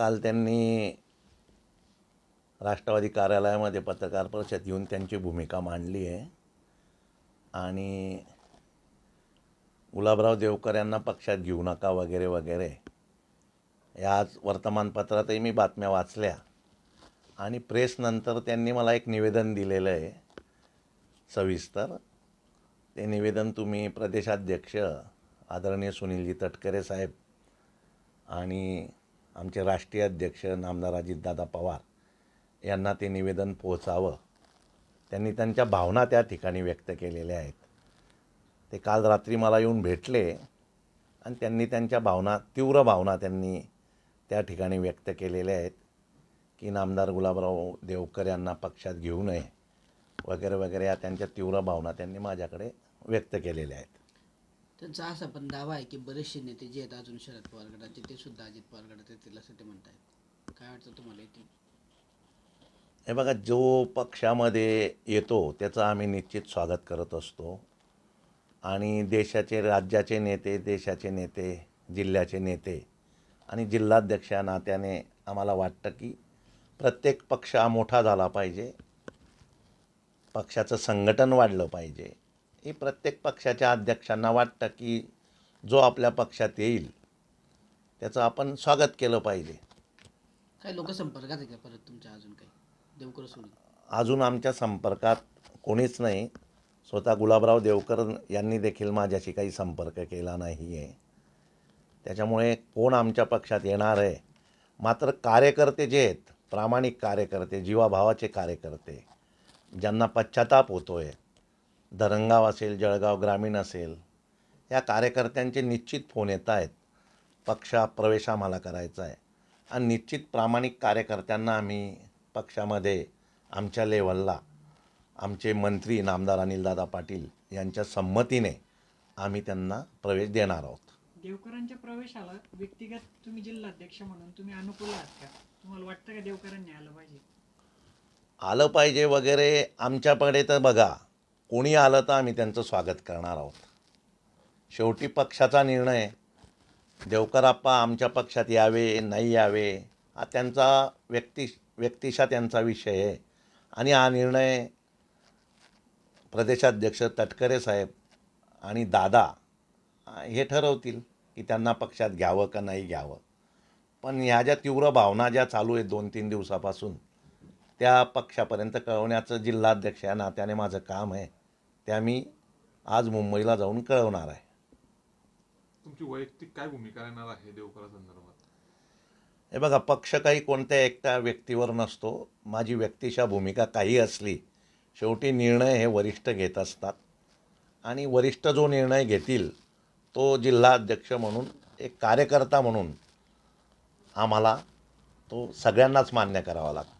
काल त्यांनी राष्ट्रवादी कार्यालयामध्ये पत्रकार परिषद येऊन त्यांची भूमिका मांडली आहे. आणि गुलाबराव देवकर यांना पक्षात घेऊ नका वगैरे वगैरे. या आज वर्तमानपत्रातही मी बातम्या वाचल्या. आणि प्रेसनंतर त्यांनी मला एक निवेदन दिलेलं आहे. सविस्तर. ते निवेदन तुम्ही प्रदेशाध्यक्ष आदरणीय सुनीलजी तटकरे साहेब आणि आमचे राष्ट्रीय अध्यक्ष नामदार अजितदादा पवार यांना ते निवेदन पोहोचावं. त्यांनी त्यांच्या भावना त्या ठिकाणी व्यक्त केलेल्या आहेत. ते काल रात्री मला येऊन भेटले आणि त्यांनी त्यांच्या भावना तीव्र भावना त्यांनी त्या ठिकाणी व्यक्त केलेल्या आहेत की नामदार गुलाबराव देवकर यांना पक्षात घेऊ नये वगैरे वगैरे या त्यांच्या तीव्र भावना त्यांनी माझ्याकडे व्यक्त केलेल्या आहेत. त्यांचा असा पण दावा आहे की बरेचसे नेते जे आहेत अजून शरद पवार गटाचे ते सुद्धा अजित पवार गटात येतील असं ते म्हणतायत. काय वाटतं तुम्हाला येतील हे बघा जो पक्षामध्ये येतो त्याचं आम्ही निश्चित स्वागत करत असतो. आणि देशाचे राज्याचे नेते देशाचे नेते जिल्ह्याचे नेते आणि जिल्हाध्यक्ष या नात्याने आम्हाला वाटतं की प्रत्येक पक्ष हा मोठा झाला पाहिजे. पक्षाचं संघटन वाढलं पाहिजे. हे प्रत्येक पक्षाच्या अध्यक्षांना वाटतं की जो आपल्या पक्षात येईल त्याचं आपण स्वागत केलं पाहिजे. काही लोक संपर्कात आहे का परत तुमच्या अजून काही? देवकर सोडून. अजून आमच्या संपर्कात कोणीच नाही. स्वतः गुलाबराव देवकर यांनी देखील माझ्याशी काही संपर्क केला नाही आहे त्याच्यामुळे कोण आमच्या पक्षात येणार आहे? मात्र कार्यकर्ते जे आहेत प्रामाणिक कार्यकर्ते जीवाभावाचे कार्यकर्ते ज्यांना पश्चाताप होतो आहे धरणगाव असेल जळगाव ग्रामीण असेल या कार्यकर्त्यांचे निश्चित फोन येत आहेत. पक्षा प्रवेश आम्हाला करायचा आहे. आणि निश्चित प्रामाणिक कार्यकर्त्यांना आम्ही पक्षामध्ये आमच्या लेवलला आमचे मंत्री नामदार अनिलदादा पाटील यांच्या संमतीने आम्ही त्यांना प्रवेश देणार आहोत. देवकरांच्या प्रवेशाला व्यक्तिगत तुम्ही जिल्हाध्यक्ष म्हणून तुम्ही अनुकूल आहात का? तुम्हाला वाटतं का देवकरांनी आलं पाहिजे? आलं पाहिजे वगैरे आमच्याकडे तर बघा कोणी आलं तर आम्ही त्यांचं स्वागत करणार आहोत. शेवटी पक्षाचा निर्णय. देवकराप्पा आमच्या पक्षात यावे नाही यावे हा त्यांचा व्यक्ती व्यक्तिशा त्यांचा विषय आहे. आणि हा निर्णय प्रदेशाध्यक्ष तटकरे साहेब आणि दादा हे ठरवतील की त्यांना पक्षात घ्यावं का नाही घ्यावं. पण ह्या ज्या तीव्र भावना ज्या चालू आहेत दोन तीन दिवसापासून त्या पक्षापर्यंत कळवण्याचं जिल्हाध्यक्ष या नात्याने माझं काम आहे. त्या मी आज मुंबईला जाऊन कळवणार आहे. तुमची वैयक्तिक काय भूमिका राहणार आहे देवकरा संदर्भात? हे बघा पक्ष काही कोणत्या एकट्या व्यक्तीवर नसतो. माझी व्यक्तिशा भूमिका काही असली शेवटी निर्णय हे वरिष्ठ घेत असतात. आणि वरिष्ठ जो निर्णय घेतील तो जिल्हाध्यक्ष म्हणून एक कार्यकर्ता म्हणून आम्हाला तो सगळ्यांनाच मान्य करावा लागतो.